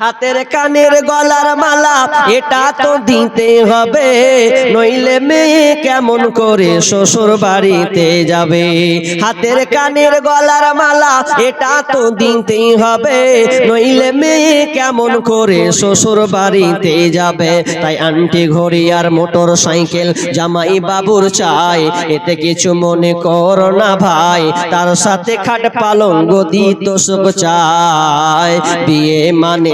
হাতের কানের গলার মালা, এটা তো দিতে হবে। নইলে মেয়ে কেমন করে শ্বশুর বাড়িতে যাবে? হাতের কানের গলার মালা, এটা তো দিতেই হবে। নইলে মেয়ে কেমন করে শ্বশুর বাড়িতে যাবে? তাই আন্টি ঘড়ি আর মোটর সাইকেল জামাই বাবুর চাই। এতে কিছু মনে করো না ভাই, তার সাথে খাট পালঙ্গ দিত সব চাই। বিয়ে মানে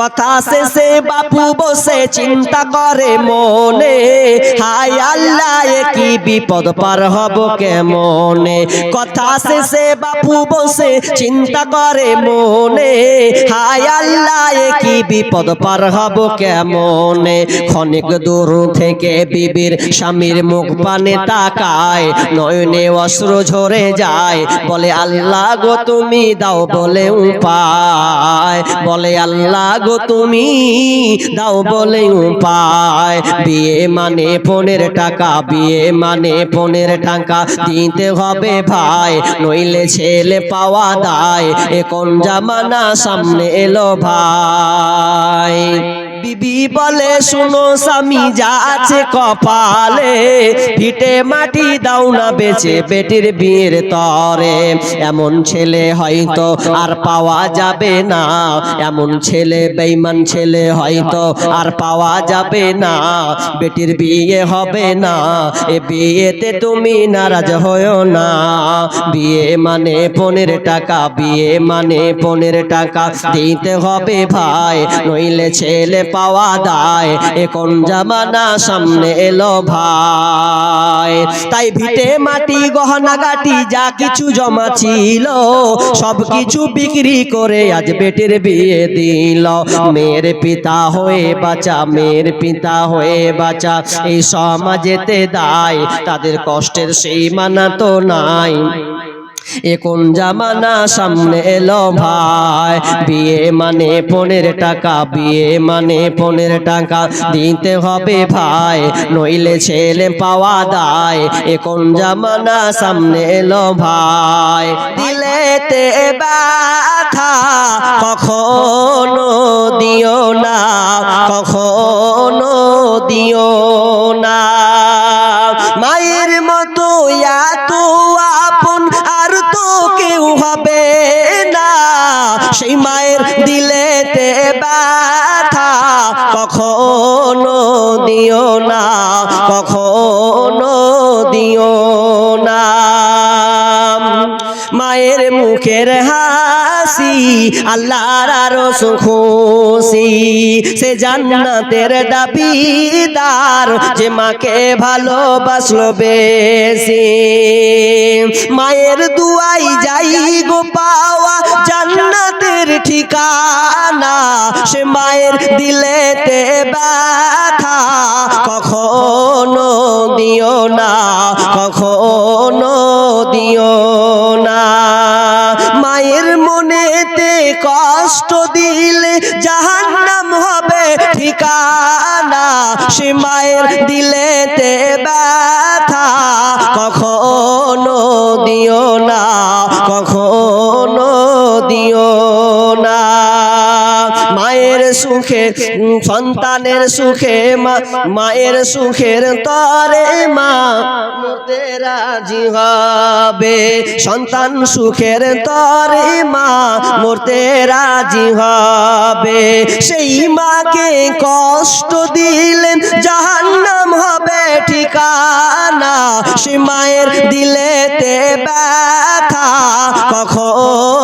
কথা শেষে বাপু বসে চিন্তা করে মনে। হায় আল্লাহ কি বিপদ পার হব কেমনে? কথা শেষে বাপু বসে চিন্তা করে মনে। হায় আল্লাহ কি বিপদ পার হব কেমনে? ক্ষণিক দূর থেকে বিবির স্বামীর মুখ পানে তাকায়, নয়নে অস্ত্র ঝরে যায়। বলে, আল্লাহ গো, তুমি দাও বলে উপায়। বলে, আল্লাহ গো তুমি দাও বলে উপায়। বিয়ে মানে পনেরো টাকা বিয়ে মানে পনেরো টাকা। দিতে হবে ভাই নইলে ছেলে পাওয়া দায়। এখন জামানা সামনে এলো ভাই। বিবি বলে, শুনো স্বামী, যা আছে কপালে, ভিটে মাটি দাও না বেচে বেটির বিয়ের তরে। এমন ছেলে হয়তো আর পাওয়া যাবে না, এমন ছেলে বেইমান ছেলে হয়তো আর পাওয়া যাবে না, বেটির বিয়ে হবে না, এ বিয়েতে তুমি নারাজ হয়েও না। বিয়ে মানে পনেরো টাকা, বিয়ে মানে পনেরো টাকা দিতে হবে ভাই, নইলে ছেলে পাওয়া দায় এখন জামানা সামনে এলো ভাই। তাই ভিটে মাটি, গহনা, গাটি, যা কিছু জমা ছিল, সব কিছু বিক্রি করে আজ বেটির বিয়ে দিল। মেয়ের পিতা হয়ে বাঁচা, মেয়ের পিতা হয়ে বাঁচা, এই সমাজেতে দায়। তাদের কষ্টের সেই মানা তো নাই। এখন জামানা সামনে এলো ভাই। বিয়ে মানে পনেরো টাকা, বিয়ে মানে পনেরো টাকা দিতে হবে ভাই। নইলে ছেলে পাওয়া দায়। এখন জামানা সামনে এলো ভাই। দিলেতে ব্যথা কখনো দিও না, কখনো দিও না। সেই মায়ের দিলেতে ব্যথা কখনো দিও না, কখনো দিও না। মায়ের মুখের হাসি, আল্লাহর আরও খুশি সে জান্নাতের দাবিদার যে মাকে ভালোবাসলো বেশি। মায়ের দুয়াই যাই গো পাওয়া ঠিকানা সে মায়ের দিলেতে ব্যথা। কখনো দিও না, কখনো দিও না। মায়ের মনেতে কষ্ট দিলে জাহান্নাম হবে ঠিকানা। সে মায়ের দিলেতে ব্যথা। কখনো দিও না, কখনো সুখে, সন্তানের সুখে, মা, মায়ের সুখের তরে মা মরতে রাজি হবে। সন্তান সুখের তরে মা মরতে রাজি হবে। সেই মাকে কষ্ট দিলেন, জাহান্নাম হবে ঠিকানা। সে মায়ের দিলেতে ব্যথা কখনো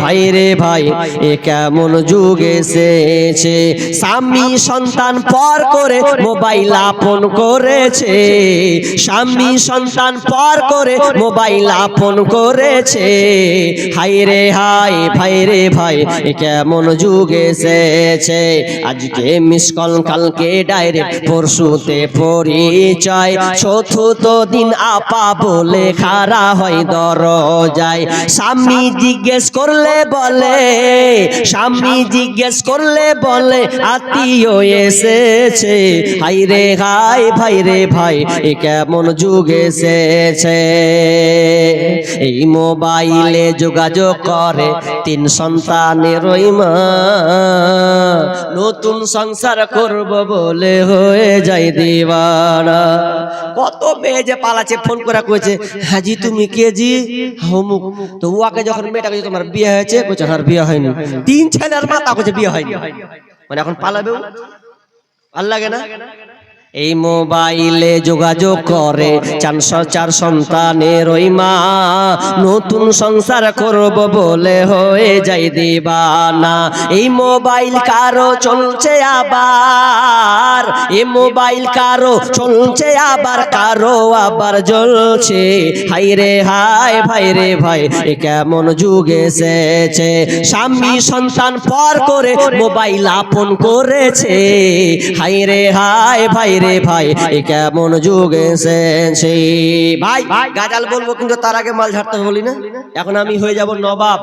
ভাই রে ভাই, এ কেমন যুগ এসেছে? স্বামী সন্তান পর করে মোবাইল আপন করেছে। স্বামী সন্তান পর করে মোবাইল আপন করেছে। হাই রে হাই, ভাই রে ভাই, এ কেমন যুগ এসেছে? আজকে মিস কল কালকে ডাইরেক্ট পরশুতে পরিচয়। চতুর্থ দিন আপা বলে খারা হয় দরজায়। স্বামী জিজ্ঞেস করলে বলে, স্বামী জিজ্ঞেস করলে বলে, আত্মীয় এসেছে। হাই রে হাই ভাই রে ভাই এ কেমন যুগ এসেছে। এই মোবাইলে যোগাযোগ করে তিন সন্তানের ওই মা। নতুন সংসার করব বলে হয়ে যাই দিবানা কত মেয়ে যে পালাচ্ছে, ফোন করে কইছে, হাজি তুমি কে জি? হমুক তো উয়াকে যখন মেয়েটা তোমার বিয়ে হয়েছে কইছে আর বিয়ে হয়নি। তিন ছেলের মা তা কোচে বিয়ে হয়নি। মানে এখন পালাবেও? ভালো লাগে না। এই মোবাইলে যোগাযোগ করে চারশো চার সন্তানের ওই মা। নতুন সংসার করব বলে হয়ে যাই দিবানা। এই মোবাইল কারও চলছে আবার। এই মোবাইল কারও চলছে আবার, কারও আবার জ্বলছে। হাই রে হাই, ভাই রে ভাই, এ কেমন যুগ এসেছে। স্বামী সন্তান পর করে মোবাইল আপন করেছে। হাই রে হাই, ভাই রে ভাই এ কেমন যুগ এসেছে? ভাই গাজাল বলব কিন্তু তার আগে মাল ঝাড়তে বলি না? এখন আমি হয়ে যাব নবাব।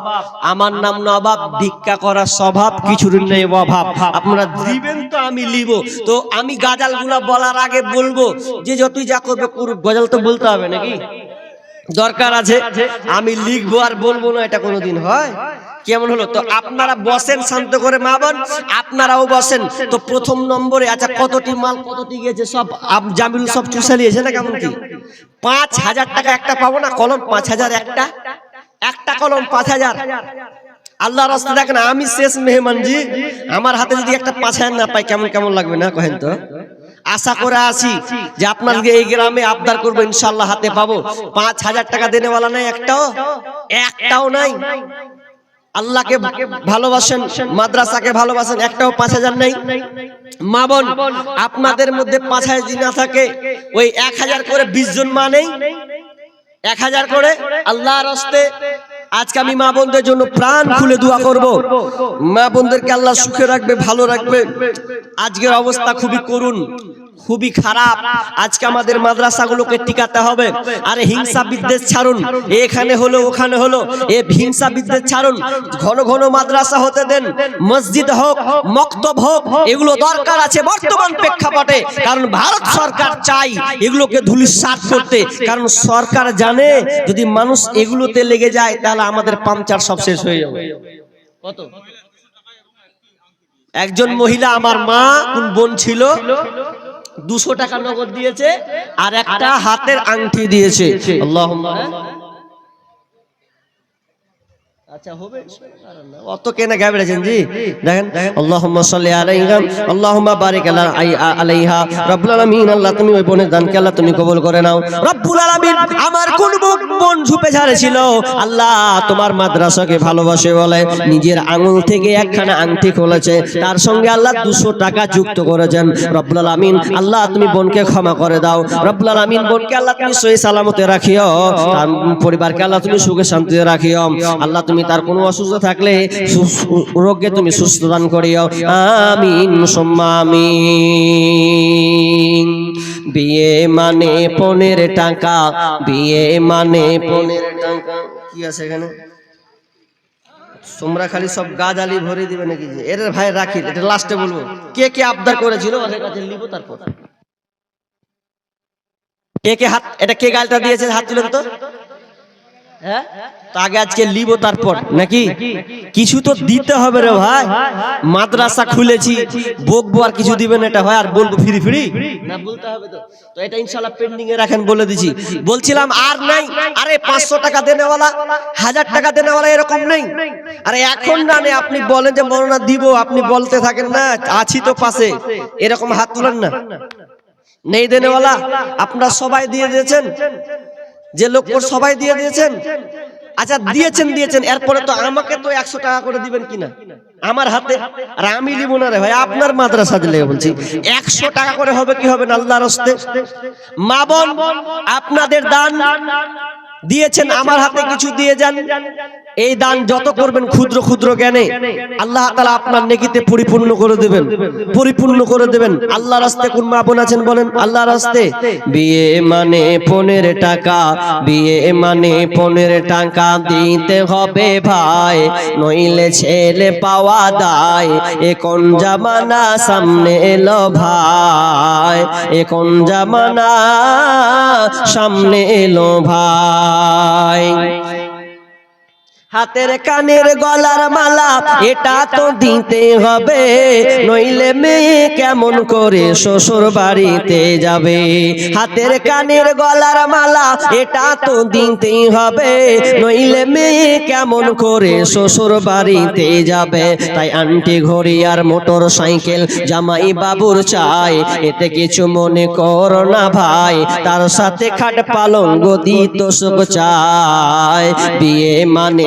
আমার নাম নবাব ভিক্ষা করার স্বভাব কিছুর নেই অভাব। আপনারা দিবেন তো আমি লিব। তো আমি গাজালগুলা বলার আগে বলব যে যতই যা করবে গজাল তো বলতে হবে নাকি? দরকার আছে আমি লিখব আর বলব না এটা কোনোদিন হয়। কেমন হলো? তো আপনারা বসেন, শান্ত করে মা বোন। আপনারাও বসেন। তো প্রথম নম্বরে আচ্ছা কতটি মাল, কতটি গেছে সব জামিল সব চুষে নিয়েছে না কেমন কি? পাঁচ হাজার টাকা একটা পাবো না? কলম পাঁচ হাজার একটা? একটা কলম পাঁচ হাজার। আল্লাহ রাস্তা দেখেন, আমি শেষ মেহমান জি। আমার হাতে যদি একটা পাঁচ হাজার না পাই, কেমন কেমন লাগবে না কহেন তো? আশা করে আসি যে আপনাকে এই গ্রামে আবদার করব ইনশাল্লাহ হাতে পাবো। পাঁচ হাজার টাকা দেনেওয়ালা নাই, একটাও? একটাও নাই। আল্লাহকে ভালোবাসেন, মাদ্রাসাকে ভালোবাসেন, একটাও পাঁচ হাজার নেই। মা বোন, আপনাদের মধ্যে পাঁচ হাজার না থাকে, ওই এক হাজার করে বিশ জন মা নেই। এক হাজার করে আল্লাহর হস্তে আজকে আমি মা বোনদের জন্য প্রাণ খুলে দোয়া করব। মা বোনদেরকে আল্লাহ সুখে রাখবে, ভালো রাখবে। আজকের অবস্থা খুবই করুণ। খুবই খারাপ। আজকে আমাদের মাদ্রাসাগুলোকে টিকাতে হবে। আরে হিংসা বিদ্বেষ ছাড়ুন। এখানে হলো, ওখানে হলো। এ হিংসা বিদ্বেষ ছাড়ুন। ঘন ঘন মাদ্রাসা হতে দেন। মসজিদ হোক, মক্তব হোক, এগুলো দরকার আছে বর্তমান প্রেক্ষাপটে। কারণ ভারত সরকার চাই এগুলোকে ধুলিসাৎ করতে। কারণ সরকার জানে, যদি মানুষ এগুলোতে লেগে যায়, তাহলে আমাদের পাংচার সব শেষ হয়ে যাবে। কত? একজন মহিলা, আমার মা, কোন বোন ছিল? দুশো টাকা নগদ দিয়েছে আর একটা হাতের আংটি দিয়েছে। আল্লাহ আচ্ছা নিজের আঙুল থেকে একখানা আংটি খুলেছে। তার সঙ্গে আল্লাহ দুশো টাকা যুক্ত করেছেন। রব্বুল আলামিন, আল্লাহ, তুমি বোনকে ক্ষমা করে দাও। রব্বুল আলামিন, বোনকে আল্লাহ তুমি সহি সালামতে রাখিও। পরিবারকে আল্লাহ তুমি সুখে শান্তিতে রাখিও। আল্লাহ তুমি তার কোনো অসুস্থ থাকলে রোগকে তুমি সুস্থ দান করিও। আমিন, সুম্মা বিয়ে মানে পনেরো টাকা। বিয়ে মানে পনেরো টাকা। কি আছে এখানে? তোমরা খালি সব গাছ আলি ভরে দিবে নাকি? এর ভাই রাখি এটা লাস্টে বলব। কে কে আবদার করেছিল? ওদের কাছে নিব তারপর। কে কে হাত এটা কে গালটা দিয়েছে? হাত তুলেন তো। হ্যাঁ? তো আগে আজকে লিবো তারপর নাকি? কিছু তো দিতে হবে রে ভাই। মাদ্রাসা খুলেছি বকবো আর কিছু দিবেন এটা হয় আর বলব ফ্রি ফ্রি। না বলতে হবে তো। তো এটা ইনশাল্লাহ পেন্ডিং এ রাখেন বলে দিছি। বলছিলাম আর নাই আরে পাঁচশো টাকা দেনেওয়ালা হাজার টাকা দেনেওয়ালা এরকম নেই। আরে এখন না আপনি বলেন যে মরনা দিব আপনি বলতে থাকেন না আছি তো পাশে। এরকম হাত তুলেন না। নেই দেনেওয়ালা আপনারা সবাই দিয়ে দিয়েছেন। যে লোক সবাই দিয়ে দিয়েছেন। আচ্ছা দিয়েছেন দিয়েছেন এরপরে তো আমাকে তো একশো টাকা করে দিবেন কিনা? আমার হাতে আর আমি নিব না রে ভাই আপনার মাদ্রাসা দিলে বলছি। একশো টাকা করে হবে কি হবে না আল্লাহর হস্তে? মা বোন আপনাদের দান। দিয়েছেন আমার হাতে কিছু দিয়ে যান। এই দান যত করবেন ক্ষুদ্র ক্ষুদ্র জ্ঞানে। আল্লাহ তালা আপনার নেকিতে পরিপূর্ণ করে দেবেন। পরিপূর্ণ করে দেবেন। আল্লাহ রাস্তে কোন মা বোন আছেন বলেন? আল্লাহ রাস্তে বিয়ে মানে পনেরো টাকা। বিয়ে মানে পনেরো টাকা দিতে হবে ভাই। নইলে ছেলে পাওয়া দায়। এ কোন জামানা সামনে এলো ভাই। এ কোন জামানা সামনে এলো ভাই। যায় হাতের কানের গলার মালা, এটা তো দিতে হবে। নইলে মেয়ে কেমন করে শ্বশুর বাড়িতে যাবে? হাতের কানের গলার মালা, এটা তো দিতে হবে। নইলে মেয়ে কেমন করে শ্বশুর বাড়িতে যাবে? তাই আন্টি ঘড়ি আর মোটর সাইকেল জামাই বাবুর চাই। এতে কিছু মনে করো না ভাই, তার সাথে খাট পালঙ্গ দিত সব চাই। বিয়ে মানে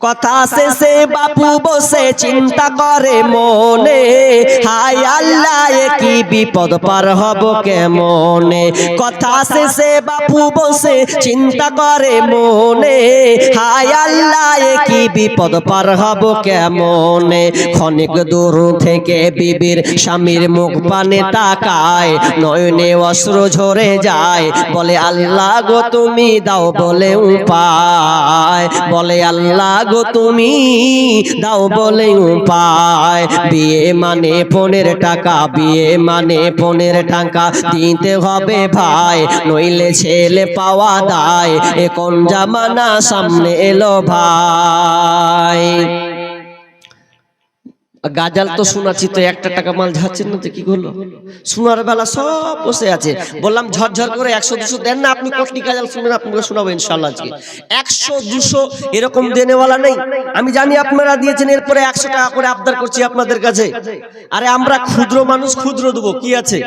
কথা শেষে বাপু বসে চিন্তা করে মনে। হায় আল্লাহ কি বিপদ পার হব কেমনে? কথা শেষে বাপু বসে চিন্তা করে মনে। হায় আল্লাহ কি বিপদ পার হব কেমনে? ক্ষণিক দূর থেকে বিবির স্বামীর মুখ পানে তাকায়, নয়নে অস্ত্র ঝরে যায়। বলে, আল্লাহ গো, তুমি দাও বলে উপায়। বলে, আল্লাহ গো তুমি দাও বলে উপায়। বিয়ে মানে পনেরো টাকা বিয়ে মানে পনেরো টাকা। দিতে হবে ভাই নইলে ছেলে পাওয়া দায় এখন জামানা সামনে এলো ভাই। গাজাল তো শোনাচ্ছি তো একটা টাকা মাল যাচ্ছেন না তো কি করল শোনার বেলা সব বসে আছে। বললাম, ঝরঝর করে একশো দুশো দেন না, আপনি কোটি গাজাল শুনবেন, আপনাকে শোনাবো ইনশাল্লাহ আজকে। একশো দুশো এরকম দেনেওয়ালা নেই। আমি জানি আপনারা দিয়েছেন, এরপরে একশো টাকা করে আবদার করছি আপনাদের কাছে। আরে আমরা ক্ষুদ্র মানুষ, ক্ষুদ্র দেবো, কি আছে?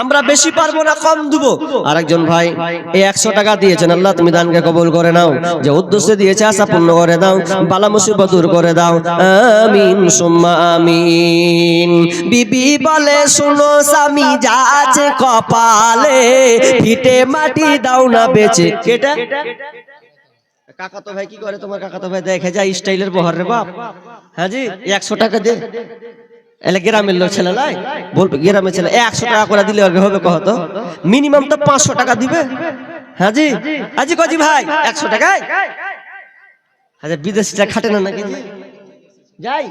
আমরা বেশি পারব না, কম দেবো। আরেকজন ভাই এই একশো টাকা দিয়েছেন, আল্লাহ তুমি দানকে কবল করে নাও। যে উদ্দেশ্যে দিয়েছে, আশা পূর্ণ করে দাও। বালা মুসিবত দূর করে দাও। আমিন, সুম্মা আমিন। বিবি বলে, শুনো স্বামী, যা আছে কপালে, ফিটে মাটি দাও না বেচে। কেটা? কাকা তো ভাই কি করে তোমার কাকাতো ভাই? দেখে যায় স্টাইলের বহর রে বাপ। হ্যাঁ জি একশো টাকা দে। এলে গ্রামের লোক ছেলে লাই। বলবে, গ্রামের ছেলে, একশো টাকা করে দিলে হবে কত? মিনিমাম তো পাঁচশো টাকা দিবে। হ্যাঁ জি আজি কজি ভাই, একশো টাকায়? আচ্ছা বিদেশিটা খাটে না নাকি? যাই।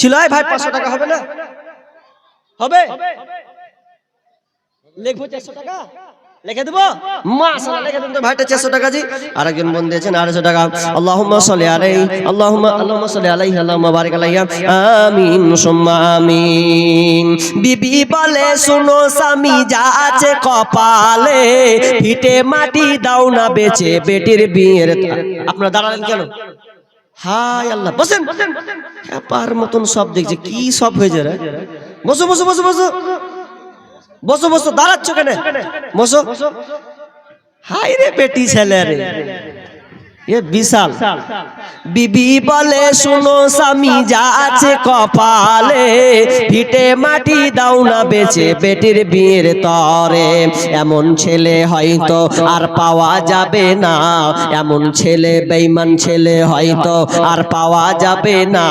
ছিল ভাই, পাঁচশো টাকা হবে না? হবে? লিখব চারশো টাকা? লিখে দেবো? মাশাআল্লাহ, লিখে দেন তো ভাইটা 400 টাকা জি। আরেকজন বোন দিয়েছেন 250 টাকা। আল্লাহুম্মা সাল্লি আলাইহি আল্লাহুম্মা আল্লাহুম্মা সাল্লি আলাইহি, আল্লাহুম্মা বারিক আলাইহি। আমিন, সুম্মা আমিন। বিবি বলে স্বামী, যা আছে কপালে, ফিটে মাটি দাও না, বেচে বেটির বিয়ের আপনারা দাঁড়ালেন কেন? হাই আল্লাহ, বসেন। পার মতন সব দেখছে, কি সব হয়েছে রে। বসো বসো বসো বসো। বসো বসো, দাঁড়াচ্ছ কেন? বসো। হাই রে বেটি ছেলে রে। বিশাল। বিবি বলে, শুনো স্বামী, যা আছে কপালে, ফিটে মাটি দাও না, বেচে বেটির বিয়ের তরে। এমন ছেলে হয়তো আর পাওয়া যাবে না। এমন ছেলে বেইমান ছেলে হয়তো আর পাওয়া যাবে না।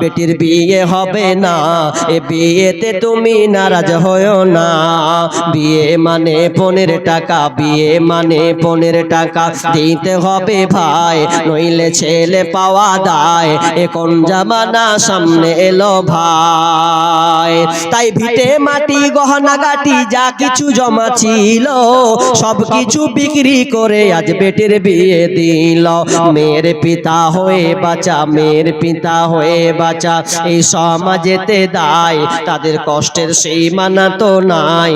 বেটির বিয়ে হবে না। এ বিয়েতে তুমি নারাজ হয়েও না। বিয়ে মানে পনেরো টাকা, বিয়ে মানে পনেরো টাকা। দিতে হবে ভাই নইলে ছেলে পাওয়া দায় এ কোন জামানা সামনে এলো ভাই। তাই ভিটে মাটি গহনা গাটি যা কিছু জমা ছিল সব কিছু বিক্রি করে আজ বেটির বিয়ে দিল। মেয়ের পিতা হয়ে বাঁচা মেয়ের পিতা হয়ে বাঁচা এই সমাজেতে দায়। তাদের কষ্টের সেই মানা তো নাই।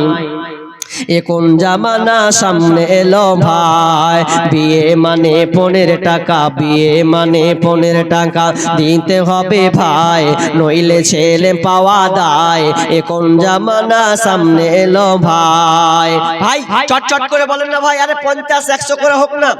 এ কোন জামানা সামনে এলো ভাই। বিয়ে মানে পনেরো টাকা, বিয়ে মানে পনেরো টাকা দিতে হবে ভাই। নইলে ছেলে পাওয়া দায়, এখন জামানা সামনে এলো ভাই। ভাই চট চট করে বলেন না ভাই, আরে পঞ্চাশ, একশো করে হোক না।